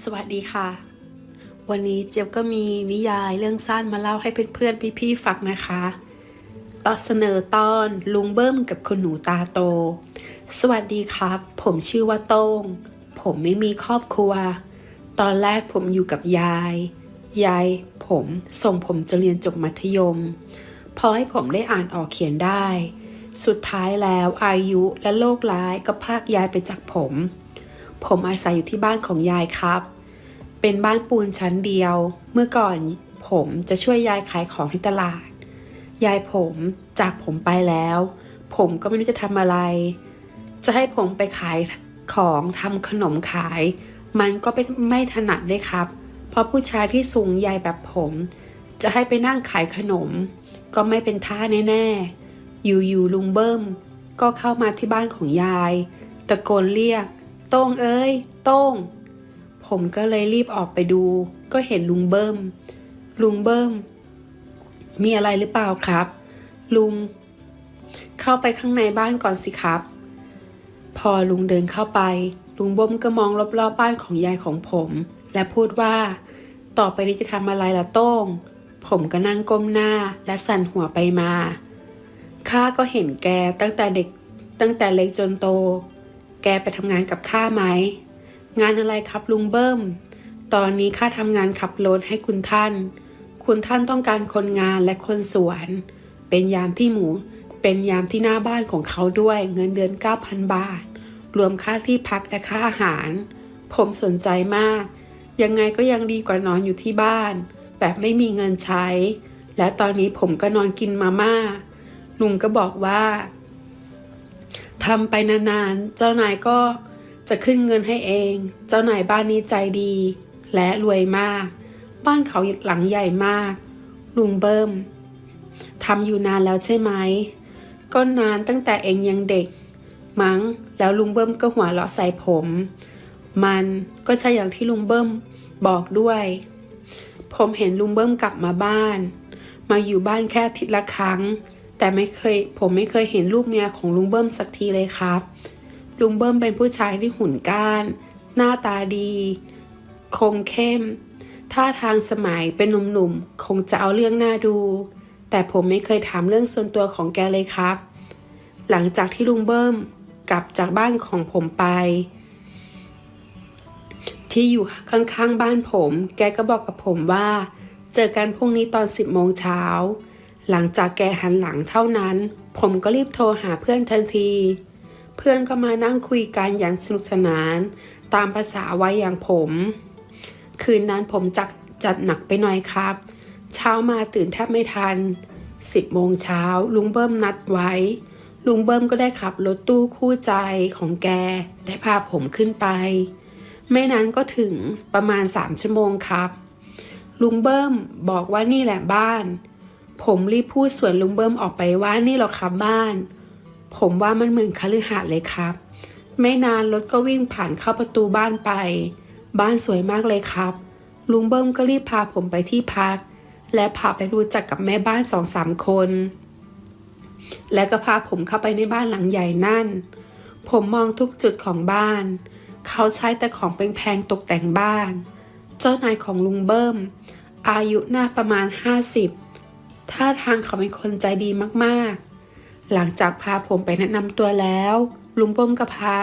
สวัสดีค่ะ วันนี้เจี๊ยบก็มีนิยายเรื่องสั้นมาเล่าให้เพื่อนๆพี่ๆฟังนะคะต่อเสนอตอนลุงเบิ้มกับคนหนูตาโต สวัสดีครับ ผมชื่อว่าโต้ง ผมไม่มีครอบครัว ตอนแรกผมอยู่กับยาย ยาย ผมส่งผมจะเรียนจบมัธยม พอให้ผมได้อ่านออกเขียนได้ สุดท้ายแล้วอายุและโรคร้ายก็พากยายไปจากผม ผมอาศัยอยู่ที่บ้านของยายครับ เป็นบ้านปูนชั้นเดียว เมื่อก่อนผมจะช่วยยายขายของที่ตลาด ยายผมจากผมไปแล้ว ผมก็ไม่รู้จะทำอะไร จะให้ผมไปขายของทำขนมขาย มันก็ไม่ไม่ถนัดเลยครับ เพราะผู้ชายที่สูงใหญ่แบบผม จะให้ไปนั่งขายขนม ก็ไม่เป็นท่าแน่ๆอยู่ๆลุงเบิ้มก็เข้ามาที่บ้านของยาย ตะโกนเรียก โต้งเอ้ย โต้ง ผมก็เลยรีบออกไปดู ก็เห็นลุงเบิ้ม ลุงเบิ้ม มีอะไรหรือเปล่าครับ ลุง เข้าไปข้างในบ้านก่อนสิครับ พอลุงเดินเข้าไป ลุงเบิ้มก็มองรอบๆบบ้านของยายของผม และพูดว่า ต่อไปนี้จะทำอะไรล่ะโต้ง ผมก็นั่งก้มหน้าและสั่นหัวไปมาข้าก็เห็นแกตั้งแต่เด็กตั้งแต่เล็กจนโต แกไปทำงานกับข้าไหม งานอะไรครับลุงเบิ้ม ตอนนี้ข้าทำงานขับรถให้คุณท่าน คุณท่านต้องการคนงานและคนสวน เป็นยามที่หมู เป็นยามที่หน้าบ้านของเขาด้วย เงินเดือน 9,000 บาท รวมค่าที่พักและค่าอาหาร ผมสนใจมาก ยังไงก็ยังดีกว่านอนอยู่ที่บ้าน แบบไม่มีเงินใช้ และตอนนี้ผมก็นอนกินมาม่า ลุงก็บอกว่า ทำไปนานๆ เจ้านายก็จะขึ้นเงินให้เอง เจ้านายบ้านนี้ใจดี และรวยมาก บ้านเขาหลังใหญ่มาก ลุงเบิ้มทำอยู่นานแล้วใช่ไหม ก็นานตั้งแต่เองยังเด็ก มั้ง แล้วลุงเบิ้มก็หัวเราะใส่ผม มันก็ใช่อย่างที่ลุงเบิ้มบอกด้วย ผมเห็นลุงเบิ้มกลับมาบ้าน มาอยู่บ้านแค่ทิตละครั้ง แต่ไม่เคยผมไม่เคยเห็นลูกเมียของลุงเบิ้มสักทีเลยครับ ลุงเบิ้มเป็นผู้ชายที่หุ่นก้าน หน้าตาดี คมเข้ม ท่าทางสมัยเป็นหนุ่มๆ คงจะเอาเรื่องหน้าดู แต่ผมไม่เคยถามเรื่องส่วนตัวของแกเลยครับ หลังจากที่ลุงเบิ้มกลับจากบ้านของผมไป ที่อยู่ข้างๆบ้านผม แกก็บอกกับผมว่า เจอกันพรุ่งนี้ตอน 10โมงเช้า หลังจากแกหันหลังเท่านั้น ผมก็รีบโทรหาเพื่อนทันที เพื่อนก็มานั่งคุยกันอย่างสนุกสนาน ตามภาษาวัยอย่างผม คืนนั้นผมจัดจัดหนักไปหน่อยครับ เช้ามาตื่นแทบไม่ทัน 10โมงเช้าลุงเบิ้มนัดไว้ ลุงเบิ้มก็ได้ขับรถตู้คู่ใจของแก ได้พาผมขึ้นไป ไม่นั้นก็ถึงประมาณ 3 ชั่วโมงครับ ลุงเบิ้มบอกว่านี่แหละบ้าน ผมรีบพูดส่วนลุงเบิ้มออกไปว่านี่หรอครับบ้าน ผมว่ามันเหมือนคฤหาสน์เลยครับ ไม่นานรถก็วิ่งผ่านเข้าประตูบ้านไป บ้านสวยมากเลยครับ ลุงเบิ้มก็รีบพาผมไปที่พัก และพาไปรู้จักกับแม่บ้านสองสามคน และก็พาผมเข้าไปในบ้านหลังใหญ่นั่น ผมมองทุกจุดของบ้าน เขาใช้แต่ของแพงๆตกแต่งบ้าน เจ้านายของลุงเบิ้มอายุน่าประมาณ 50 ท่าทางเขาเป็นคนใจดีมากๆ หลังจากพาผมไปแนะนำตัวแล้ว ลุงเบิ้มก็พา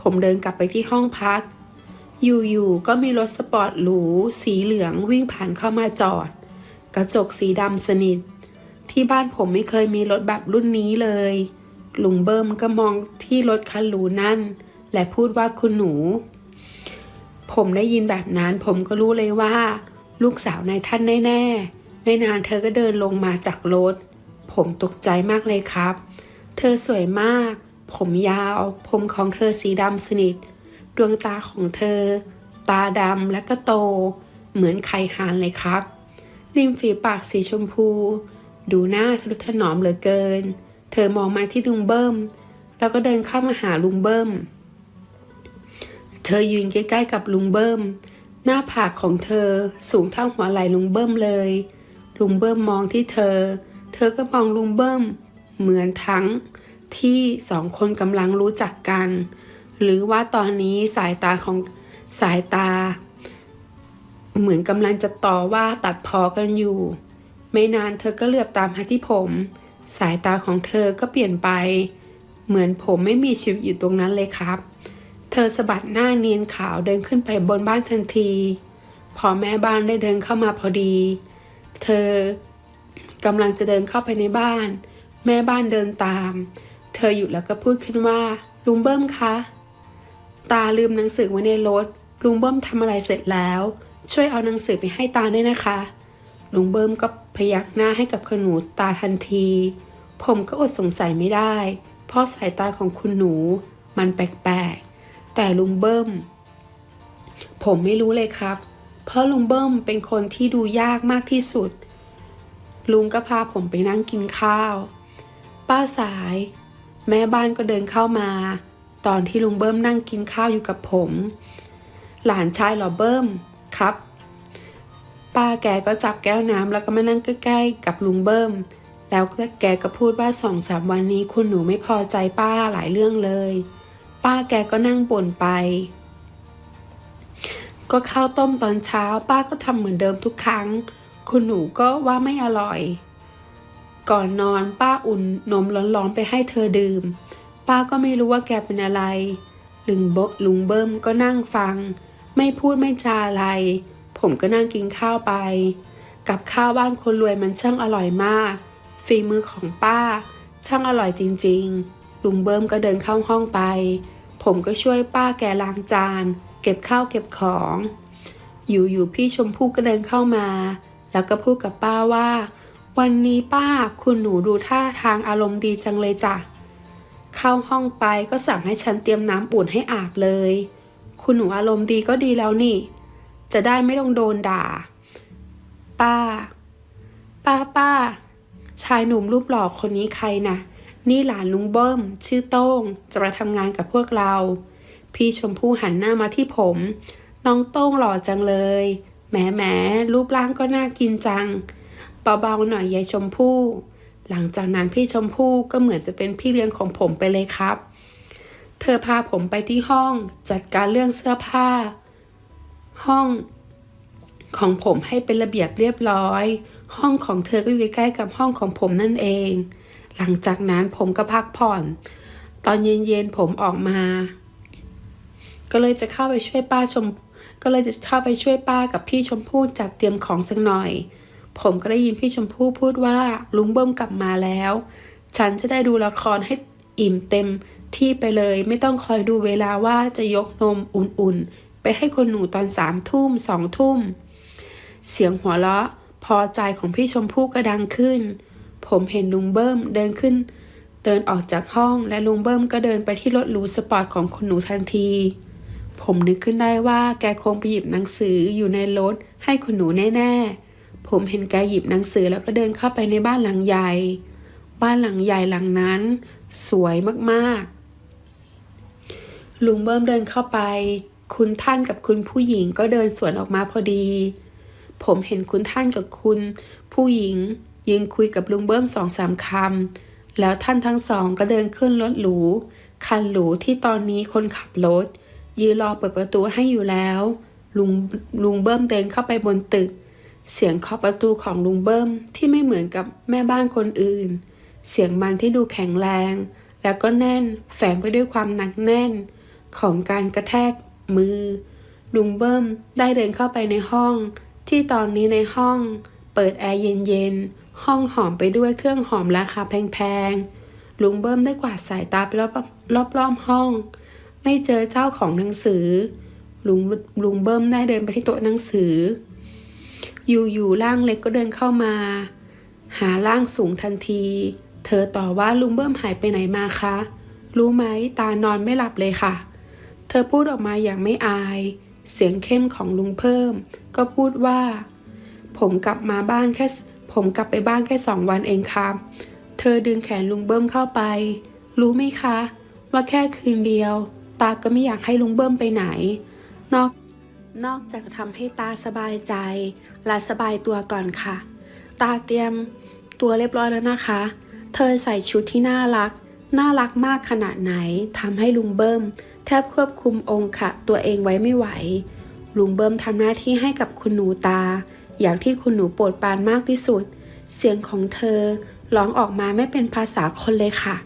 ผมเดินกลับไปที่ห้องพัก อยู่ๆก็มีรถสปอร์ตหรูสีเหลืองวิ่งผ่านเข้ามาจอด กระจกสีดำสนิท ที่บ้านผมไม่เคยมีรถแบบรุ่นนี้เลย ลุงเบิ้มก็มองที่รถคันหรูนั่น และพูดว่าคุณหนู ผมได้ยินแบบนั้นผมก็รู้เลยว่า ลูกสาวนายท่านแน่ๆ ไม่นานเธอก็เดินลงมาจากรถ ผมตกใจมากเลยครับ เธอสวยมาก ผมยาว ผมของเธอสีดำสนิท ดวงตาของเธอ ตาดำและก็โต เหมือนไข่หานเลยครับ ริมฝีปากสีชมพู ดูหน้าทะนุถนอมเหลือเกิน เธอมองมาที่ลุงเบิ้ม แล้วก็เดินเข้ามาหาลุงเบิ้ม เธอยืนใกล้ๆกับลุงเบิ้ม หน้าผากของเธอสูงเท่าหัวไหล่ลุงเบิ้มเลย ลุงเบิ้มมองที่เธอ เธอก็มองลุงเบิ้ม เหมือนทั้งที่สองคนกำลังรู้จักกัน หรือว่าตอนนี้สายตาของสายตา เหมือนกำลังจะต่อว่าตัดพอกันอยู่ ไม่นานเธอก็เหลือบตามมาที่ผม สายตาของเธอก็เปลี่ยนไป เหมือนผมไม่มีชีวิตอยู่ตรงนั้นเลยครับ เธอสะบัดหน้าเนียนขาวเดินขึ้นไปบนบ้านทันที พอแม่บ้านได้เดินเข้ามาพอดี เธอกำลังจะเดินเข้าไปในบ้าน แม่บ้านเดินตาม เธอหยุดแล้วก็พูดขึ้นว่าลุงเบิ้มคะ ตาลืมหนังสือไว้ในรถ ลุงเบิ้มทำอะไรเสร็จแล้ว ช่วยเอาหนังสือไปให้ตาด้วยนะคะ ลุงเบิ้มก็พยักหน้าให้กับขนูตาทันที ผมก็อดสงสัยไม่ได้ เพราะสายตาของคุณหนู มันแปลกๆ แต่ลุงเบิ้ม ผมไม่รู้เลยครับ เพราะลุงเบิ้มเป็นคนที่ดูยากมากที่สุด ลุงก็พาผมไปนั่งกินข้าว ป้าสาย แม่บ้านก็เดินเข้ามา ตอนที่ลุงเบิ้มนั่งกินข้าวอยู่กับผม หลานชายหรอเบิ้มครับ ป้าแกก็จับแก้วน้ำแล้วก็มานั่งใกล้ๆกับลุงเบิ้มแล้วแกก็พูดว่าสองสามวันนี้คุณหนูไม่พอใจป้าหลายเรื่องเลย ป้าแกก็นั่งบ่นไป ก็ข้าวต้มตอนเช้าป้าก็ทำเหมือนเดิมทุกครั้ง คุณหนูก็ว่าไม่อร่อย ก่อนนอนป้าอุ่นนมร้อนๆไปให้เธอดื่ม ป้าก็ไม่รู้ว่าแกเป็นอะไรลุงโบลุงเบิ้มก็นั่งฟัง ไม่พูดไม่จาอะไร ผมก็นั่งกินข้าวไป กับข้าวบ้านคนรวยมันช่างอร่อยมาก ฝีมือของป้า ช่างอร่อยจริง ๆ ลุงเบิ้มก็เดินเข้าห้องไป ผมก็ช่วยป้าแกล้างจาน เก็บข้าวเก็บของ อยู่ๆพี่ชมพู่ก็เดินเข้ามา แล้วก็พูดกับป้าว่า วันนี้ป้าคุณหนูดูท่าทางอารมณ์ดีจังเลยจ้ะเข้าห้องไปก็สั่งให้ฉันเตรียมน้ำอุ่นให้อาบเลย คุณหนูอารมณ์ดีก็ดีแล้วนี่ จะได้ไม่ต้องโดนด่า ป้า ป้าป้า ชายหนุ่มรูปหล่อคนนี้ใครนะนี่หลานลุงเบิ้ม ชื่อโต้ง จะมาทำงานกับพวกเรา พี่ชมพู่หันหน้ามาที่ผม น้องโต้งหล่อจังเลย แหมแหมรูปร่างก็น่ากินจัง เบาๆหน่อยยายชมพู่ หลังจากนั้นพี่ชมพู่ก็เหมือนจะเป็นพี่เลี้ยงของผมไปเลยครับ เธอพาผมไปที่ห้องจัดการเรื่องเสื้อผ้า ห้อง ของผมให้เป็นระเบียบเรียบร้อย ห้องของเธอก็อยู่ใกล้ๆกับห้องของผมนั่นเอง หลังจากนั้นผมก็พักผ่อน ตอนเย็นๆผมออกมา ก็เลยจะเข้าไปช่วยป้าชม ก็เลยจะเข้าไปช่วยป้ากับพี่ชมพู่จัดเตรียมของสักหน่อย ผมก็ได้ยินพี่ชมพู่พูดว่าลุงเบิ้มกลับมาแล้ว ฉันจะได้ดูละครให้อิ่มเต็มที่ไปเลยไม่ต้องคอยดูเวลาว่าจะยกนมอุ่นๆ ไปให้คนหนูตอนสามทุ่มสองทุ่ม เสียงหัวเราะพอใจของพี่ชมพู่ก็ดังขึ้น ผมเห็นลุงเบิ้มเดินขึ้น เดินออกจากห้องและลุงเบิ้มก็เดินไปที่รถหรูสปอร์ตของคุณหนูทันที ผมนึกขึ้นได้ว่าแกคงไปหยิบหนังสืออยู่ในรถให้คุณหนูแน่ๆ ผมเห็นแกหยิบหนังสือแล้วก็เดินเข้าไปในบ้านหลังใหญ่ บ้านหลังใหญ่หลังนั้น สวยมากๆ ลุงเบิ้มเดินเข้าไป คุณท่านกับคุณผู้หญิงก็เดินสวนออกมาพอดี ผมเห็นคุณท่านกับคุณ ผู้หญิงยืนคุยกับลุงเบิ้มสองสามคำแล้วท่านทั้งสองก็เดินขึ้นรถหรูคันหรูที่ตอนนี้คนขับรถ ยืนรอเปิดประตูให้อยู่แล้ว ลุงลุงเบิ้มเดินเข้าไปบนตึก เสียงเคาะประตูของลุงเบิ้มที่ไม่เหมือนกับแม่บ้านคนอื่น เสียงมันที่ดูแข็งแรง แล้วก็แน่นแฝงไปด้วยความหนักแน่น ของการกระแทกมือ ลุงเบิ้มได้เดินเข้าไปในห้อง ที่ตอนนี้ในห้อง เปิดแอร์เย็นๆห้องหอมไปด้วยเครื่องหอมราคาแพงๆลุงเบิ้มได้กวาดสายตาไปรอบรอบๆห้อง ไม่เจอเจ้าของหนังสือ ลุงลุงเบิ้มได้เดินไปที่โต๊ะหนังสือ อยู่ๆร่างเล็กก็เดินเข้ามา หาร่างสูงทันที เธอต่อว่าลุงเบิ้มหายไปไหนมาคะ รู้ไหมตานอนไม่หลับเลยค่ะ เธอพูดออกมาอย่างไม่อาย เสียงเข้มของลุงเพิ่ม ก็พูดว่า ผมกลับมาบ้านแค่ผมกลับไปบ้านแค่สองวันเองครับเธอดึงแขนลุงเบิ้มเข้าไป รู้ไหมคะ ว่าแค่คืนเดียว ตาก็ไม่อยากให้ลุงเบิ้มไปไหน นอกนอกจากทำให้ตาสบายใจ และสบายตัวก่อนค่ะ ตาเตรียมตัวเรียบร้อยแล้วนะคะ เธอใส่ชุดที่น่ารัก น่ารักมากขนาดไหนทำให้ลุงเบิ้มแทบควบคุมองค์ค่ะ ตัวเองไว้ไม่ไหว ลุงเบิ้มทำหน้าที่ให้กับคุณหนูตา อย่างที่คุณหนูโปรดปานมากที่สุด เสียงของเธอร้องออกมาไม่เป็นภาษาคนเลยค่ะ